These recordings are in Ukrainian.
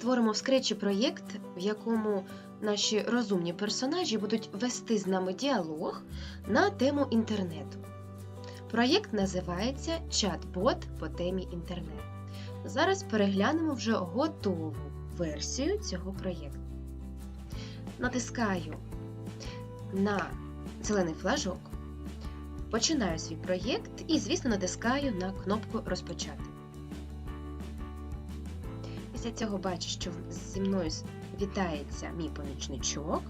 створимо в скретчі проєкт, в якому наші розумні персонажі будуть вести з нами діалог на тему інтернету. Проєкт називається Чат-бот по темі інтернет. Зараз переглянемо вже готову версію цього проєкту. Натискаю на зелений флажок, починаю свій проєкт і, звісно, натискаю на кнопку Розпочати. Після цього бачу, що зі мною вітається мій помічничок.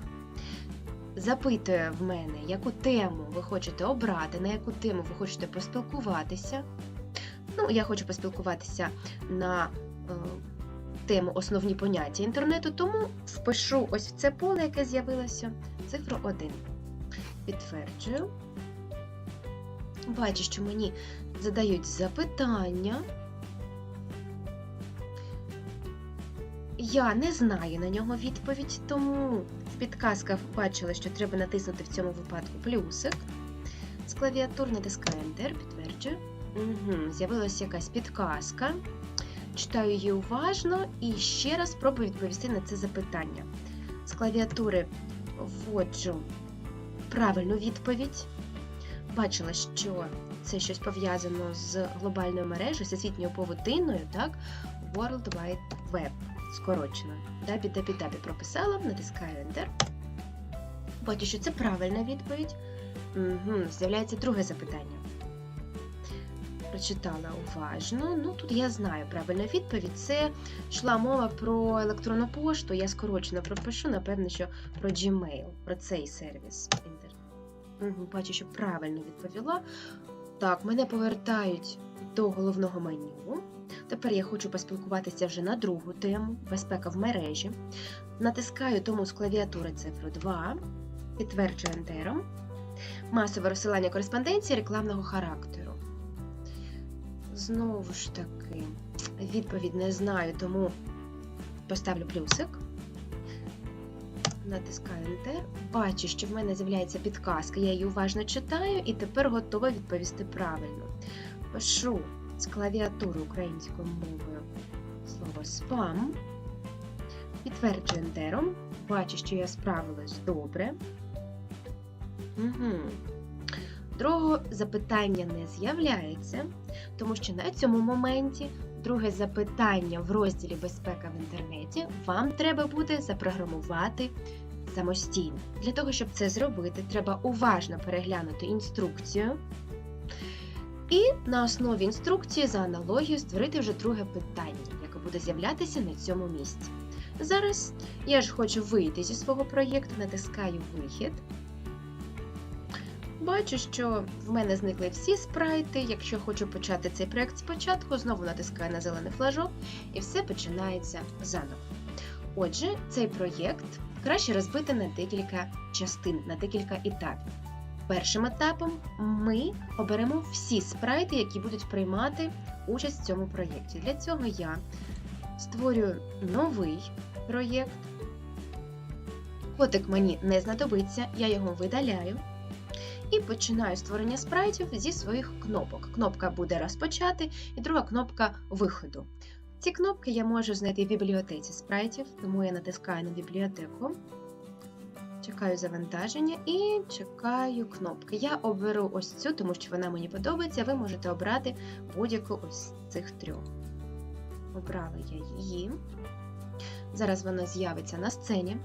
Запитує в мене, яку тему ви хочете обрати, на яку тему ви хочете поспілкуватися. Ну, я хочу поспілкуватися на е, тему основні поняття інтернету, тому впишу ось в це поле, яке з'явилося, цифру 1. Підтверджую. Бачу, що мені задають запитання. Я не знаю на нього відповідь, тому в підказках бачила, що треба натиснути в цьому випадку плюсик. З клавіатур натискаю Enter, підтверджую. Угу, З'явилася якась підказка. Читаю її уважно і ще раз спробую відповісти на це запитання. З клавіатури вводжу правильну відповідь. Бачила, що це щось пов'язано з глобальною мережею, всесвітньою павутиною, так? World Wide Web скорочено. Дабі-дабі-дабі прописала, натискаю Enter. Бачу, що це правильна відповідь. Угу, З'являється друге запитання. Прочитала уважно. Ну, тут я знаю правильну відповідь. Це йшла мова про електронну пошту. Я скорочено пропишу, напевно, що про Gmail, про цей сервіс. Угу, бачу, що правильно відповіла. Так, мене повертають до головного меню. Тепер я хочу поспілкуватися вже на другу тему безпека в мережі. Натискаю тому з клавіатури цифру 2, підтверджую ентером. Масове розсилання кореспонденції рекламного характеру. Знову ж таки, відповідь не знаю, тому поставлю плюсик. Натискаю Enter. Бачу, що в мене з'являється підказка. Я її уважно читаю і тепер готова відповісти правильно. Пишу з клавіатури українською мовою слово спам. Підтверджую ентером. Бачу, що я справилась добре. Угу. Другого запитання не з'являється, тому що на цьому моменті друге запитання в розділі Безпека в інтернеті вам треба буде запрограмувати самостійно. Для того, щоб це зробити, треба уважно переглянути інструкцію. І на основі інструкції за аналогією створити вже друге питання, яке буде з'являтися на цьому місці. Зараз я ж хочу вийти зі свого проєкту, натискаю Вихід. Бачу, що в мене зникли всі спрайти. Якщо хочу почати цей проєкт спочатку, знову натискаю на зелений флажок і все починається заново. Отже, цей проєкт краще розбити на декілька частин, на декілька етапів. Першим етапом ми оберемо всі спрайти, які будуть приймати участь в цьому проєкті. Для цього я створюю новий проєкт. Котик мені не знадобиться, я його видаляю. І починаю створення спрайтів зі своїх кнопок. Кнопка буде розпочати, і друга кнопка виходу. Ці кнопки я можу знайти в бібліотеці спрайтів, тому я натискаю на бібліотеку. Чекаю завантаження і чекаю кнопки. Я оберу ось цю, тому що вона мені подобається. Ви можете обрати будь-яку ось цих трьох. Обрала я її. Зараз вона з'явиться на сцені.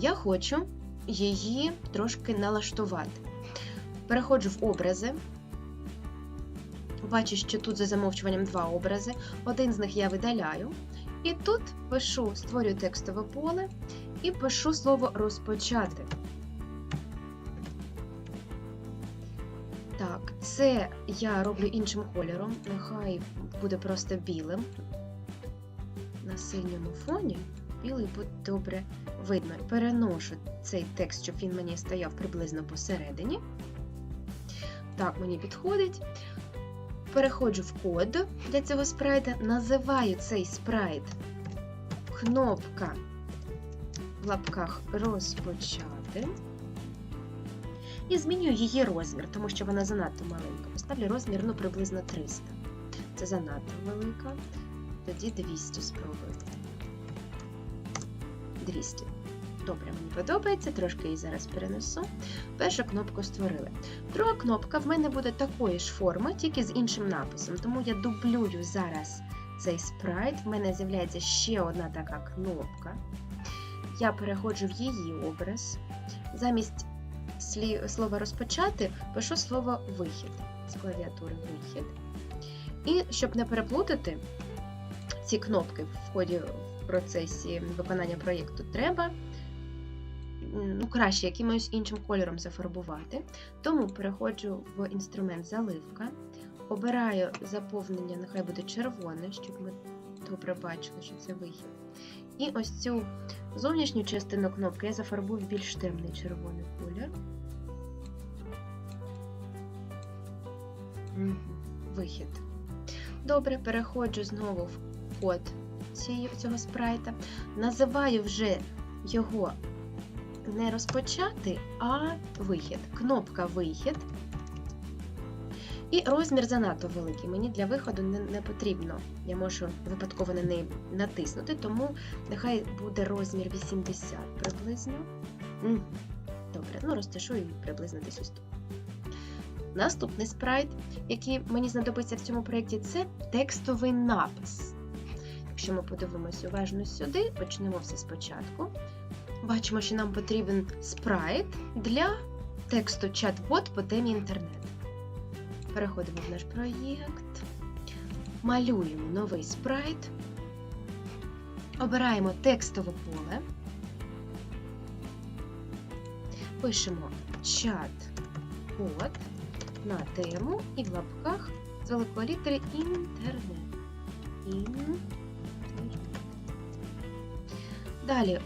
Я хочу її трошки налаштувати. Переходжу в образи. Бачу, що тут за замовчуванням два образи. Один з них я видаляю. І тут пишу, створюю текстове поле і пишу слово розпочати. Так, це я роблю іншим кольором. Нехай буде просто білим. На синьому фоні білий буде добре видно. Переношу цей текст, щоб він мені стояв приблизно посередині. Так, мені підходить. Переходжу в код для цього спрайта, називаю цей спрайт кнопка в лапках розпочати. І змінюю її розмір, тому що вона занадто маленька. Поставлю розмір ну, приблизно 300. Це занадто велика. Тоді 200 спробую. 200. Добре, мені подобається, трошки її зараз перенесу. Першу кнопку створили. Друга кнопка в мене буде такої ж форми, тільки з іншим написом. Тому я дублюю зараз цей спрайт. В мене з'являється ще одна така кнопка. Я переходжу в її образ. Замість слова розпочати пишу слово вихід з клавіатури вихід. І щоб не переплутати ці кнопки в ході в процесі виконання проєкту, треба ну, краще якимось іншим кольором зафарбувати. Тому переходжу в інструмент заливка, обираю заповнення, нехай буде червоне, щоб ми добре бачили, що це вихід. І ось цю зовнішню частину кнопки я зафарбую в більш темний червоний колір. Вихід. Добре, переходжу знову в код цього спрайта. Називаю вже його не розпочати, а вихід. Кнопка вихід. І розмір занадто великий. Мені для виходу не, не потрібно. Я можу випадково на неї натиснути, тому нехай буде розмір 80 приблизно. Добре, ну розташую її приблизно десь ось тут. Наступний спрайт, який мені знадобиться в цьому проєкті, це текстовий напис. Якщо ми подивимося уважно сюди, почнемо все спочатку. Бачимо, що нам потрібен спрайт для тексту чат-бот по темі інтернет. Переходимо в наш проєкт, малюємо новий спрайт, обираємо текстове поле, пишемо чат-бот на тему і в лапках з великої літери інтернет. Інтернет. Далі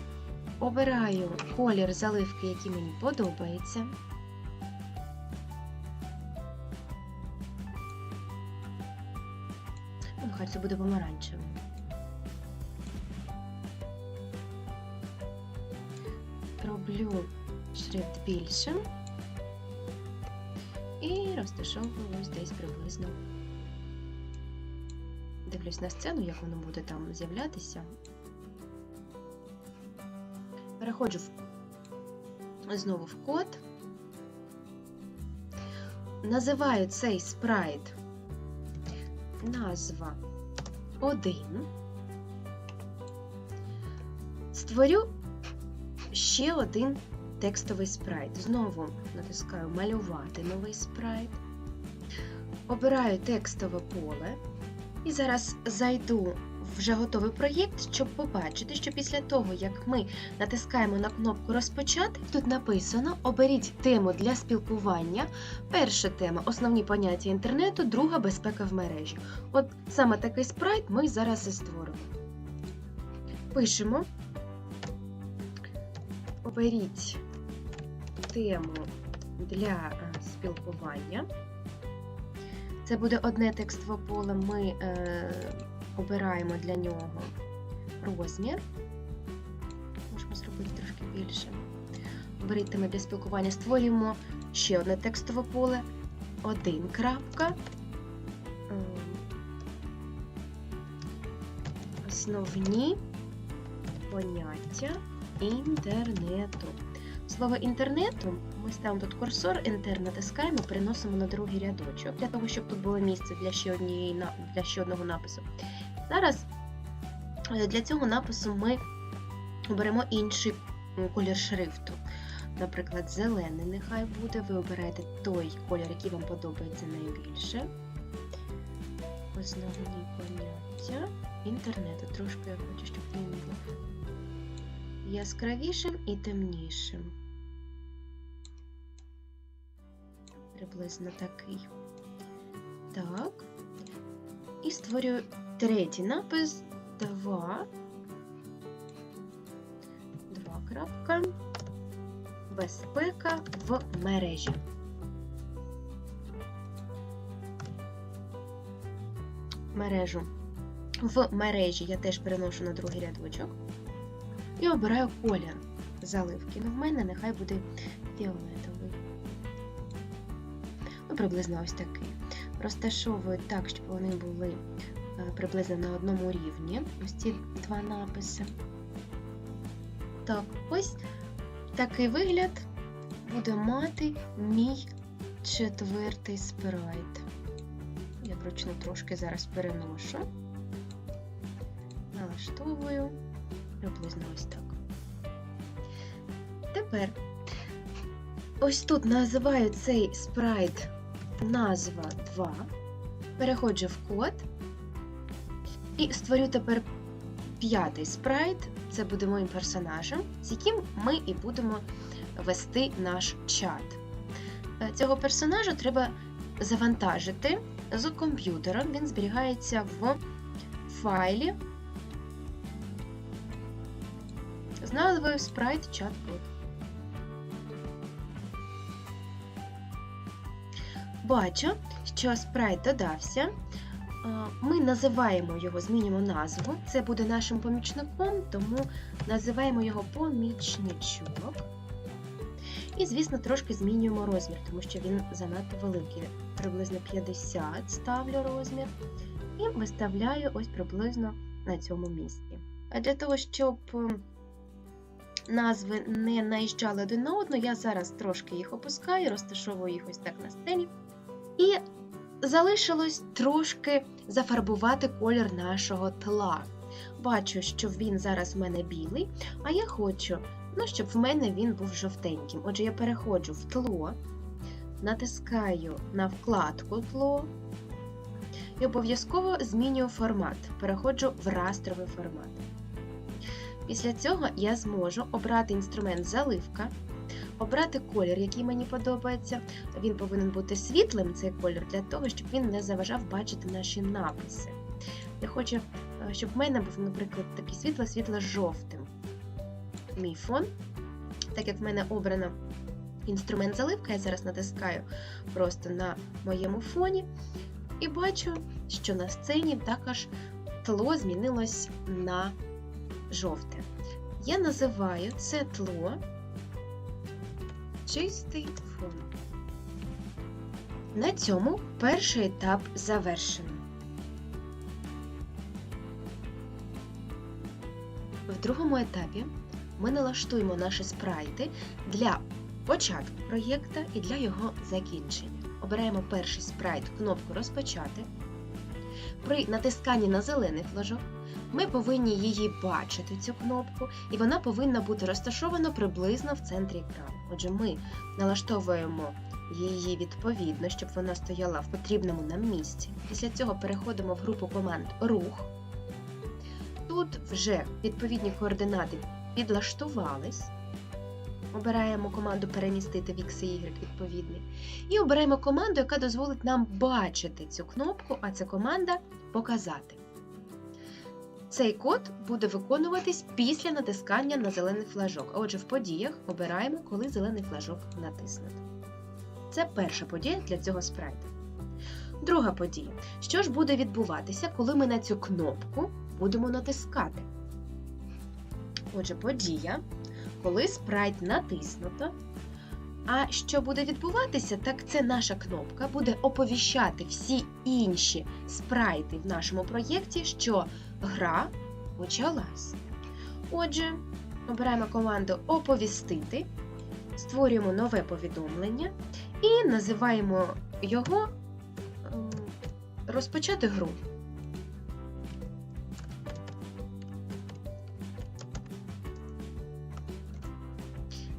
обираю колір заливки, який мені подобається. Нехай це буде помаранчевим. Роблю шрифт більшим і розташовую ось десь приблизно. Дивлюсь на сцену, як воно буде там з'являтися. Переходжу знову в код. Називаю цей спрайт назва 1. Створю ще один текстовий спрайт. Знову натискаю малювати новий спрайт. Обираю текстове поле. І зараз зайду вже готовий проєкт, щоб побачити, що після того, як ми натискаємо на кнопку Розпочати, тут написано Оберіть тему для спілкування. Перша тема основні поняття інтернету, друга безпека в мережі. От саме такий спрайт ми зараз і створимо. Пишемо. Оберіть тему для е, спілкування. Це буде одне текстове поле. Ми е, обираємо для нього розмір. Можемо зробити трошки більше. Оберіть теми для спілкування. Створюємо ще одне текстове поле. Один крапка. Ем, Основні поняття інтернету. Слово інтернету ми ставимо тут курсор, Enter натискаємо, переносимо на другий рядочок, для того, щоб тут було місце для ще, однієї, для ще одного напису. Зараз е, для цього напису ми оберемо інший колір шрифту. Наприклад, зелений нехай буде. Ви обираєте той колір, який вам подобається найбільше. Основні поняття інтернету. Трошки я хочу, щоб він був яскравішим і темнішим. Приблизно такий. Так. І створюю третій напис 2. 2 крапка. Безпека в мережі. Мережу. В мережі я теж переношу на другий рядочок. І обираю колір заливки. Ну, в мене нехай буде фіолетовий. Ну, приблизно ось такий. Розташовую так, щоб вони були приблизно на одному рівні. Ось ці два написи. Так, ось такий вигляд буде мати мій четвертий спрайт. Я вручну трошки зараз переношу. Налаштовую приблизно ось так. Тепер ось тут називаю цей спрайт назва 2. Переходжу в код і створю тепер п'ятий спрайт. Це буде моїм персонажем, з яким ми і будемо вести наш чат. Е, Цього персонажа треба завантажити з комп'ютера. Він зберігається в файлі з назвою Sprite Chatbot. Бачу, що спрайт додався. Е, Ми називаємо його, змінюємо назву. Це буде нашим помічником, тому називаємо його помічничок. І, звісно, трошки змінюємо розмір, тому що він занадто великий. Приблизно 50 ставлю розмір. І виставляю ось приблизно на цьому місці. А для того, щоб ем, назви не наїжджали один на одну, я зараз трошки їх опускаю, розташовую їх ось так на сцені. І залишилось трошки зафарбувати колір нашого тла. Бачу, що він зараз в мене білий, а я хочу, ну, щоб в мене він був жовтеньким. Отже, я переходжу в тло, натискаю на вкладку тло і обов'язково змінюю формат. Переходжу в растровий формат. Після цього я зможу обрати інструмент заливка, обрати колір, який мені подобається. Він повинен бути світлим, цей колір, для того, щоб він не заважав бачити наші написи. Я хочу, е, щоб в мене був, наприклад, такий світло-світло-жовтим мій фон. Так як в мене обрано інструмент заливка, я зараз натискаю просто на моєму фоні і бачу, що на сцені також тло змінилось на жовте. Я називаю це тло чистий фон. На цьому перший етап завершено. В другому етапі ми налаштуємо наші спрайти для початку проєкта і для його закінчення. Обираємо перший спрайт кнопку Розпочати. При натисканні на зелений флажок ми повинні її бачити, цю кнопку, і вона повинна бути розташована приблизно в центрі екрану. Отже, ми налаштовуємо її відповідно, щоб вона стояла в потрібному нам місці. Після цього переходимо в групу команд Рух. Тут вже відповідні координати підлаштувались. Обираємо команду перемістити в X і Y відповідний. І обираємо команду, яка дозволить нам бачити цю кнопку, а це команда Показати. Цей код буде виконуватись після натискання на зелений флажок. Отже, в подіях обираємо, коли зелений флажок натиснуто. Це перша подія для цього спрайта. Друга подія. Що ж буде відбуватися, коли ми на цю кнопку будемо натискати? Отже, подія, коли спрайт натиснуто. А що буде відбуватися, так це наша кнопка буде оповіщати всі інші спрайти в нашому проєкті, що гра почалась. Отже, обираємо команду Оповістити, створюємо нове повідомлення і називаємо його ем, Розпочати гру.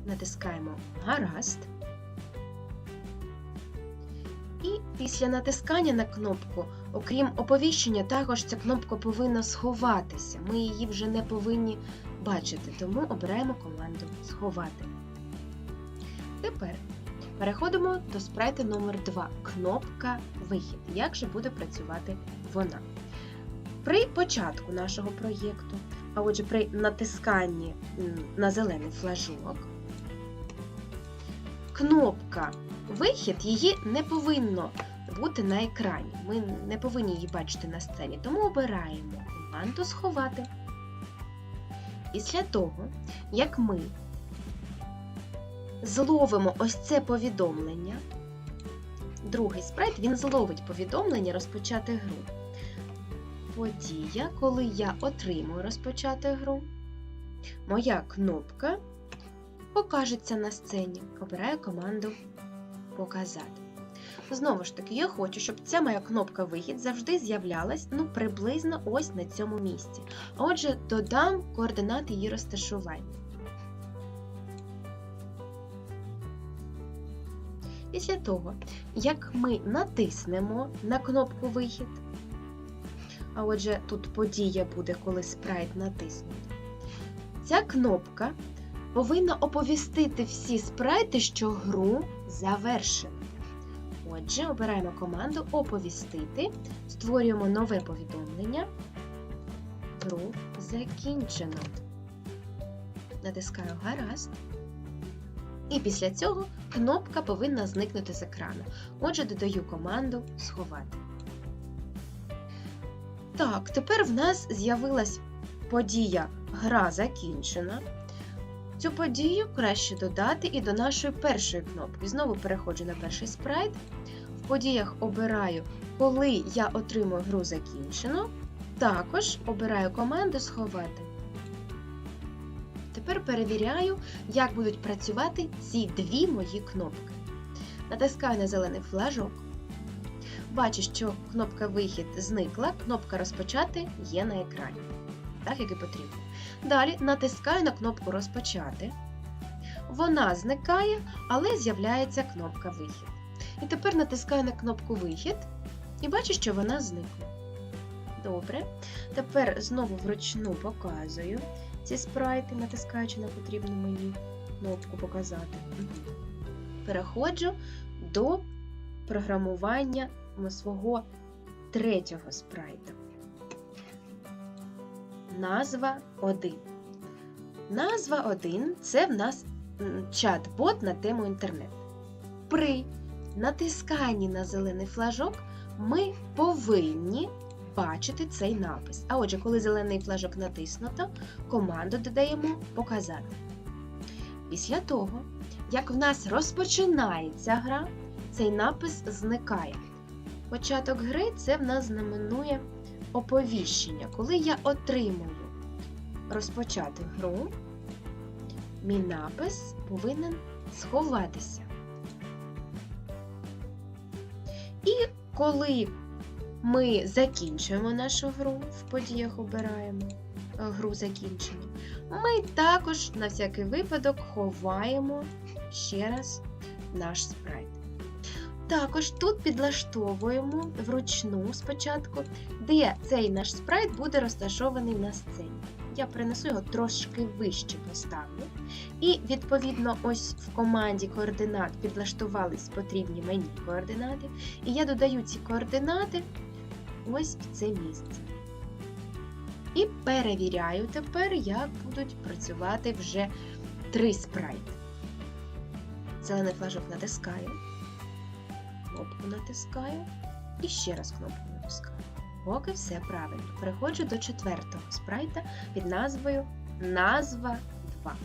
Натискаємо Гаразд. І після натискання на кнопку, окрім оповіщення, також ця кнопка повинна сховатися. Ми її вже не повинні бачити, тому обираємо команду Сховати. Тепер переходимо до спрайта номер 2 кнопка Вихід. Як же буде працювати вона? При початку нашого проєкту, а отже, при натисканні на зелений флажок, кнопка Вихід її не повинно бути на екрані. Ми не повинні її бачити на сцені, тому обираємо команду Сховати. Після того, як ми зловимо ось це повідомлення, другий спрайт він зловить повідомлення розпочати гру. подія, коли я отримую розпочати гру. Моя кнопка покажеться на сцені. Обираю команду Показати. Знову ж таки, я хочу, щоб ця моя кнопка вихід завжди з'являлась ну, приблизно ось на цьому місці. Отже, додам координати її розташування. Після того, як ми натиснемо на кнопку Вихід, а отже, тут подія буде, коли спрайт натиснути, ця кнопка повинна оповістити всі спрайти, що гру завершено. Отже, обираємо команду Оповістити, створюємо нове повідомлення. Гру закінчено. Натискаю Гаразд. І після цього кнопка повинна зникнути з екрану. Отже, додаю команду Сховати. Так, тепер в нас з'явилась подія Гра закінчена. Цю подію краще додати і до нашої першої кнопки. Знову переходжу на перший спрайт. В подіях обираю, коли я отримую гру закінчено. Також обираю команду Сховати. Тепер перевіряю, як будуть працювати ці дві мої кнопки. Натискаю на зелений флажок. Бачу, що кнопка Вихід зникла, кнопка Розпочати є на екрані. Так, як і потрібно. Далі натискаю на кнопку Розпочати. Вона зникає, але з'являється кнопка Вихід. І тепер натискаю на кнопку Вихід і бачу, що вона зникла. Добре. Тепер знову вручну показую ці спрайти, натискаючи на потрібну мені кнопку Показати. Переходжу до програмування свого третього спрайта. Назва 1. Назва 1 це в нас чат-бот на тему інтернет. При натисканні на зелений флажок ми повинні бачити цей напис. А отже, коли зелений флажок натиснуто, команду додаємо Показати. Після того, як в нас розпочинається гра, цей напис зникає. Початок гри це в нас знаменує оповіщення. Коли я отримую розпочати гру, мій напис повинен сховатися. І коли ми закінчуємо нашу гру, в подіях обираємо е, гру закінчення, ми також на всякий випадок ховаємо ще раз наш спрайт. Також тут підлаштовуємо вручну спочатку, де цей наш спрайт буде розташований на сцені. Я перенесу його трошки вище поставлю. І, відповідно, ось в команді координат підлаштувались потрібні мені координати. І я додаю ці координати ось в це місце. І перевіряю тепер, як будуть працювати вже три спрайти. Зелений флажок натискаю кнопку натискаю і ще раз кнопку натискаю. Поки все правильно. Переходжу до четвертого спрайта під назвою Назва 2.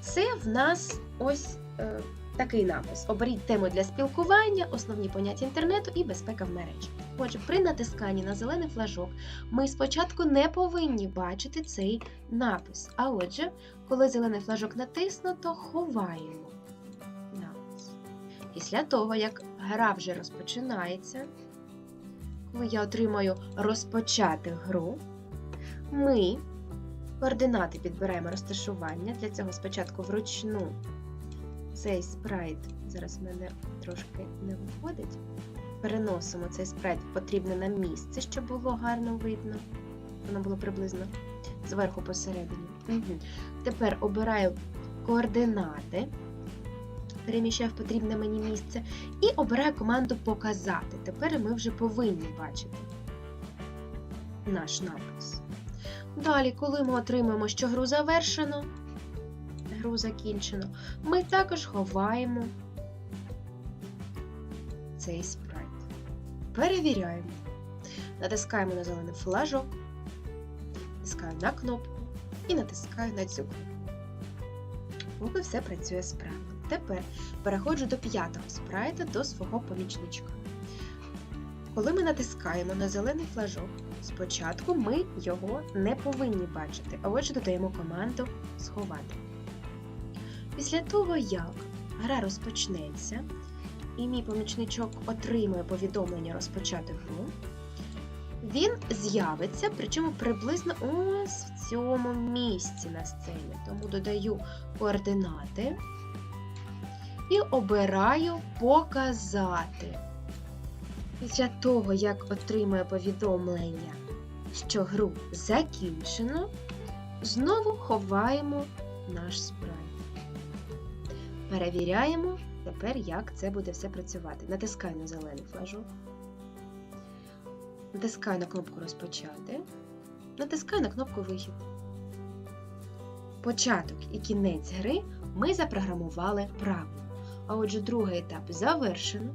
Це в нас ось е, такий напис: Оберіть тему для спілкування, основні поняття інтернету і безпека в мережі. Отже, при натисканні на зелений флажок ми спочатку не повинні бачити цей напис. А отже, коли зелений флажок натиснуто, ховаємо. Після того, як гра вже розпочинається, коли я отримаю розпочати гру, ми координати підбираємо розташування. Для цього спочатку вручну цей спрайт, зараз в мене трошки не виходить. Переносимо цей спрайт в потрібне нам місце, щоб було гарно видно. Воно було приблизно зверху посередині. Угу. Тепер обираю координати переміщаю в потрібне мені місце і обираю команду Показати. Тепер ми вже повинні бачити наш напис. Далі, коли ми отримаємо, що гру завершено, гру закінчено, ми також ховаємо цей спрайт. Перевіряємо. Натискаємо на зелений флажок, натискаю на кнопку і натискаю на цю кнопку. Поки все працює справно. Тепер переходжу до п'ятого спрайта до свого помічничка. Коли ми натискаємо на зелений флажок, спочатку ми його не повинні бачити, а отже додаємо команду сховати. Після того, як гра розпочнеться, і мій помічничок отримує повідомлення розпочати гру, він з'явиться, причому приблизно ось в цьому місці на сцені. Тому додаю координати і обираю показати. Після того, як отримує повідомлення, що гру закінчено, знову ховаємо наш спрайт. Перевіряємо тепер, як це буде все працювати. Натискаю на зелений флажок. Натискаю на кнопку розпочати. Натискаю на кнопку Вихід. Початок і кінець гри ми запрограмували правильно. А отже, другий етап завершено.